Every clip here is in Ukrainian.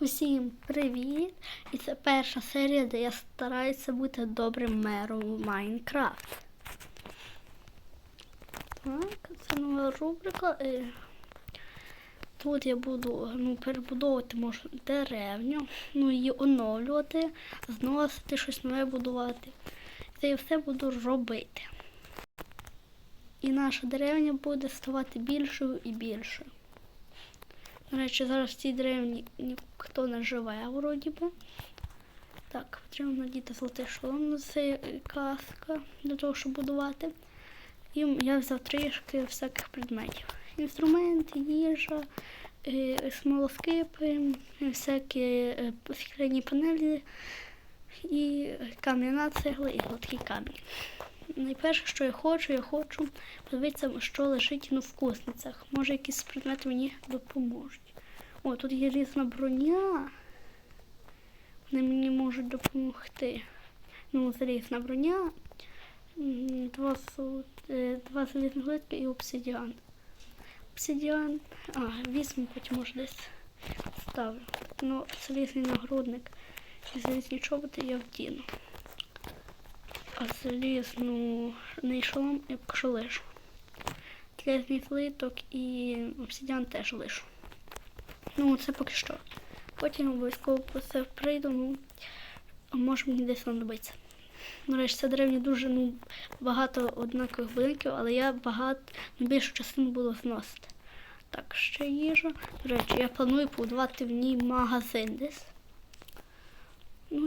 Усім привіт! І це перша серія, де я стараюся бути добрим мером у Майнкрафт. Так, це нова рубрика. Тут я буду ну, перебудовувати можу деревню, ну її оновлювати, зносити, щось нове будувати. Це я все буду робити. І наша деревня буде ставати більшою і більшою. До речі, зараз в цій деревні ніхто не живе, вроді би. Так, потрібно надіти золотий шолом, це каска для того, щоб будувати. І я взяв трішки всяких предметів. Інструменти, їжа, е, смолоскипи, всякі е, скляні панелі і кам'яна цегла і гладкий камінь. Найперше, що я хочу, я хочу подивитися, що лежить в косницях. Може, якісь предмети мені допоможуть. О, тут є різна броня. Вони мені можуть допомогти. Ну, залізна броня, два, е, два залізні глитки і обсидіан. Обсидіан. А, візьму, потім може десь ставлю. Ну, залізний нагрудник і залізні чоботи я вдіну. Залізну не шолом я поки що лишу. Залізний флиток і обсидіан теж лишу. Ну, це поки що. Потім обов'язково по це прийду, ну, може мені десь знадобиться. До речі, це деревні дуже ну, багато однакових будинків, але я багато, ну, більшу частину буду зносити. Так, ще їжа. До речі, я планую побудувати в ній магазин десь.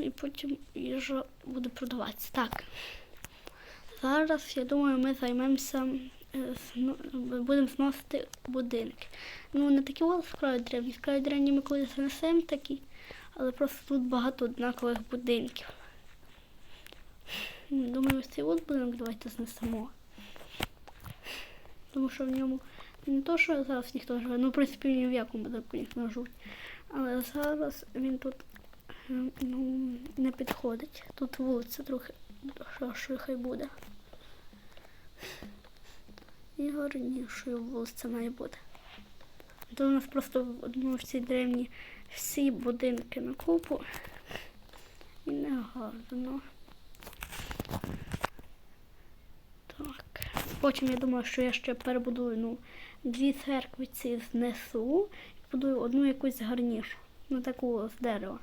Ну і потім їжа буде продаватися. Так. Зараз, я думаю, ми займемося, е, будемо зносити будинки. Ну, не такі от скраї древні. Скраї древні ми колись занесемо такі, але просто тут багато однакових будинків. Думаю, ось цей от будинок давайте знесемо. Тому що в ньому не то, що зараз ніхто живе, ну, в принципі, ні в якому будинку ніхто живуть. Але зараз він тут ну, не підходить. Тут вулиця трохи, що, хай буде. І гарнішою вулиця має бути. То у нас просто одному в цій деревні всі будинки на купу. І не гарно. Так. Потім я думаю, що я ще перебудую ну, дві церкви ці знесу і будую одну якусь гарнішу. Ну таку з дерева.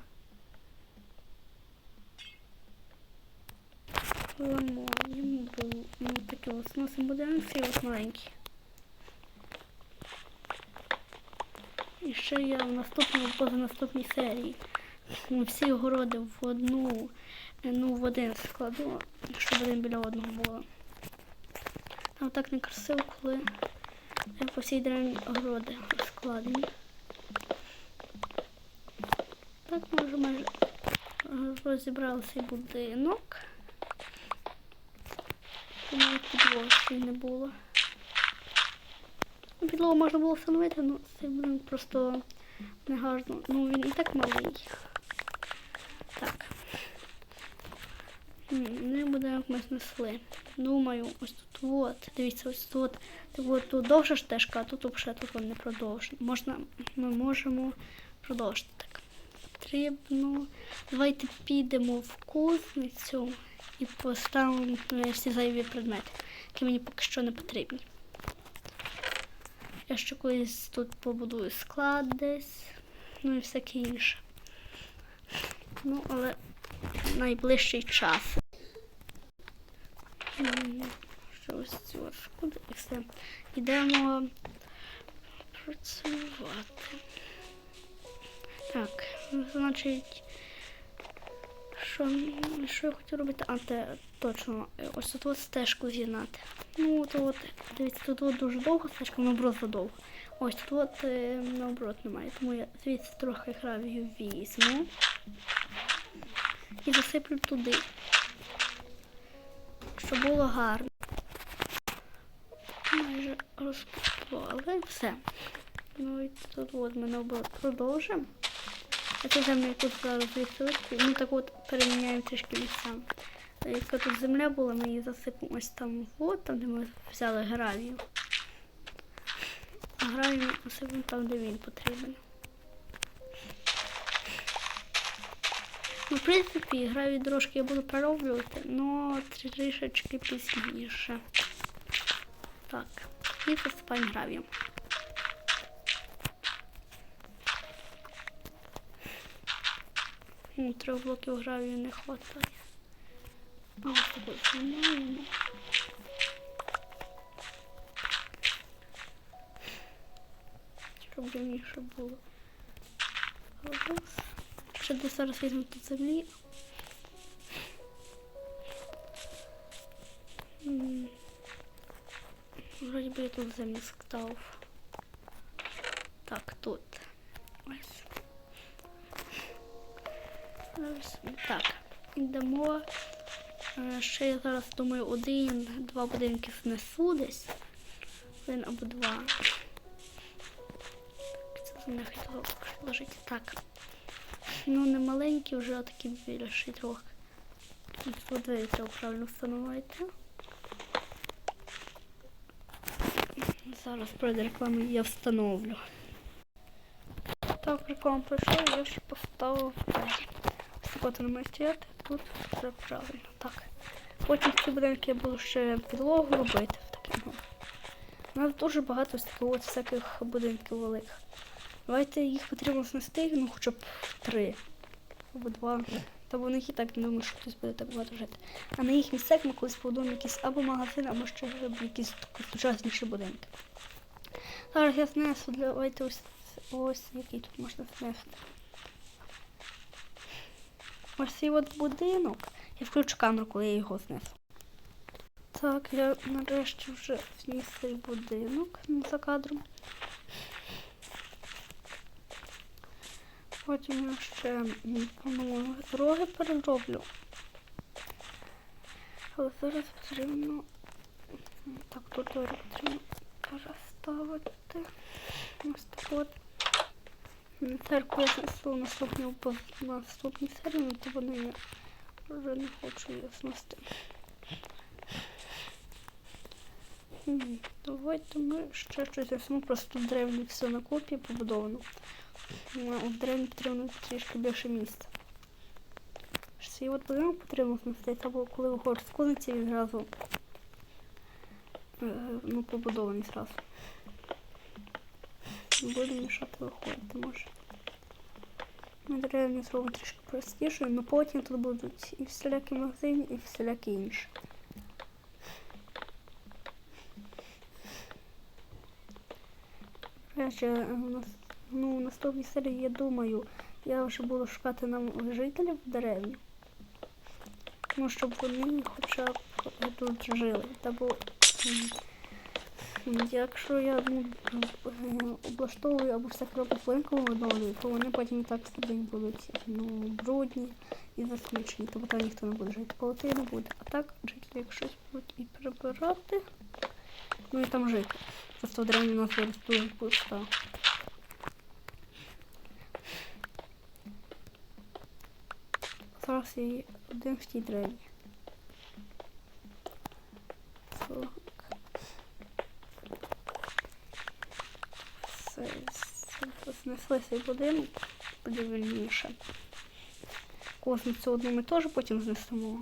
Бо ну, таке ось носимо будинок, цей ось маленький. І ще я в наступному, позанаступній серії ну, всі огороди в одну, ну, в один складу, щоб один біля одного було. А так не красиво, коли е, по всій деревні огороди складені. Так ми вже майже е, розібрали будинок. Навіть підлоги ще не було. Ну, Підлогу можна було встановити, але цей будинок просто не гарно. Ну він і так малий. Так. М, Ну і будинок ми знесли. Думаю, ось тут от. Дивіться, ось тут. От тут довша стежка, а тут взагалі тут не продовжено. Можна, ми можемо продовжити так. Потрібно. Давайте підемо в кузницю і поставимо е, всі зайві предмети, які мені поки що не потрібні. Я ще колись тут побудую склад десь, ну і всяке інше. Ну, але найближчий час. Що ось цю от і все. Йдемо працювати. Так, значить, що, що я хотів робити? А, те, точно, ось тут стежку з'єднати. Ну, от, от, дивіться, тут от дуже довго стежка, наоборот задовго. Ось тут от е, наоборот немає. Тому я звідси трохи гравію візьму і засиплю туди. Щоб було гарно. Майже розкопали. Все. Ну і тут от ми наоборот продовжимо. А цю землю яку зараз відсилити, ну так от переміняємо трішки місцями. Та Яка тут земля була, ми її засипемо ось там, от, там, де ми взяли гравію. А гравію ми насипемо там, де він потрібен. В принципі, граві дорожки я буду перероблювати, але трішечки пізніше. Так, і засипаємо гравієм. М, Трьох блоків гравію не вистачає. А ось такого знімаємо. Щоб рівніше було. Ще десь зараз візьму тут землі. Вроді би я тут землі склав. Так, тут. Так, йдемо. Е, Ще я зараз думаю, один, два будинки знесу десь. Один або два. Це за них лежить. Так. Ну, не маленькі вже, а такі більші трохи. Треба правильно встановити. Зараз перед рекламою я встановлю. Так, реклама пройшла, я ще поставив так от вони мають стояти, тут все правильно. Так. Потім ці будинки я буду ще підлогу робити в такому. У нас дуже багато ось таких от всяких будинків великих. Давайте їх потрібно знести, ну хоча б три або два. Та бо в них і так не думаю, що хтось буде так багато жити. А на їх місцях ми колись побудуємо якийсь або магазин, або ще якісь сучасніші будинки. Зараз я знесу, давайте ось, ось який тут можна знести. Ось цей от будинок. Я включу камеру, коли я його знесу. Так, я нарешті вже вніс цей будинок за кадром. Потім я ще по-моєму, дороги перероблю. Але зараз потрібно. Так, тут потрібно переставити. Ось так от. М, Церкву я знесу наступну по наступній серії, але то вони я вже не хочу її знести. М, Давайте ми ще щось візьмемо, просто древні все на копії побудовано. Ну, У древні потрібно трішки більше місця. Цей от будинок потрібно змістити, або коли виходиш з кузниці, він е, ну, побудований зразу. Не буде мішати виходити може. Ми древні зробимо трішки простіше, але потім тут будуть і всілякі магазини, і всілякі інші. Речі, Ну, в наступній серії, я думаю, я вже буду шукати нам жителів в деревні. Ну, щоб вони хоча б тут жили. Та бо якщо я ну, облаштовую або всяк роблю плинку відновлюю, то вони потім і так день будуть ну, брудні і засмічені, там ніхто не буде жити. Полоти не буде. А так жителі, якщо щось будуть і прибирати, ну і там жити. Просто в деревні у нас зараз дуже пусто. Зараз я один в тій древні. Так. Все, все, знесли цей будинок, буде вільніше. Козницю одну ми теж потім знесемо.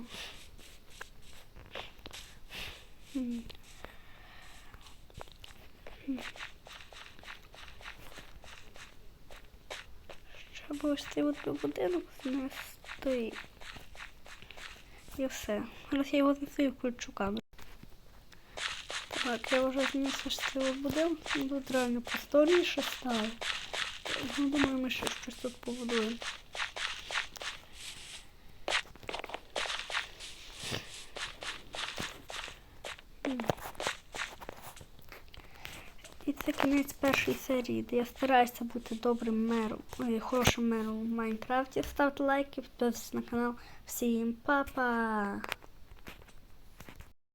Ще би ось цей от будинок знести. І все. Зараз я його знесу і включу камеру. Так, я вже цей от будинок. Ну, Тут реально просторніше стало. Ну, думаю, ми ще щось тут побудуємо. І це кінець першої серії, де я стараюся бути добрим мером, ой, хорошим мером в Майнкрафті. Ставте лайки, підписуйтесь на канал. Всім па-па!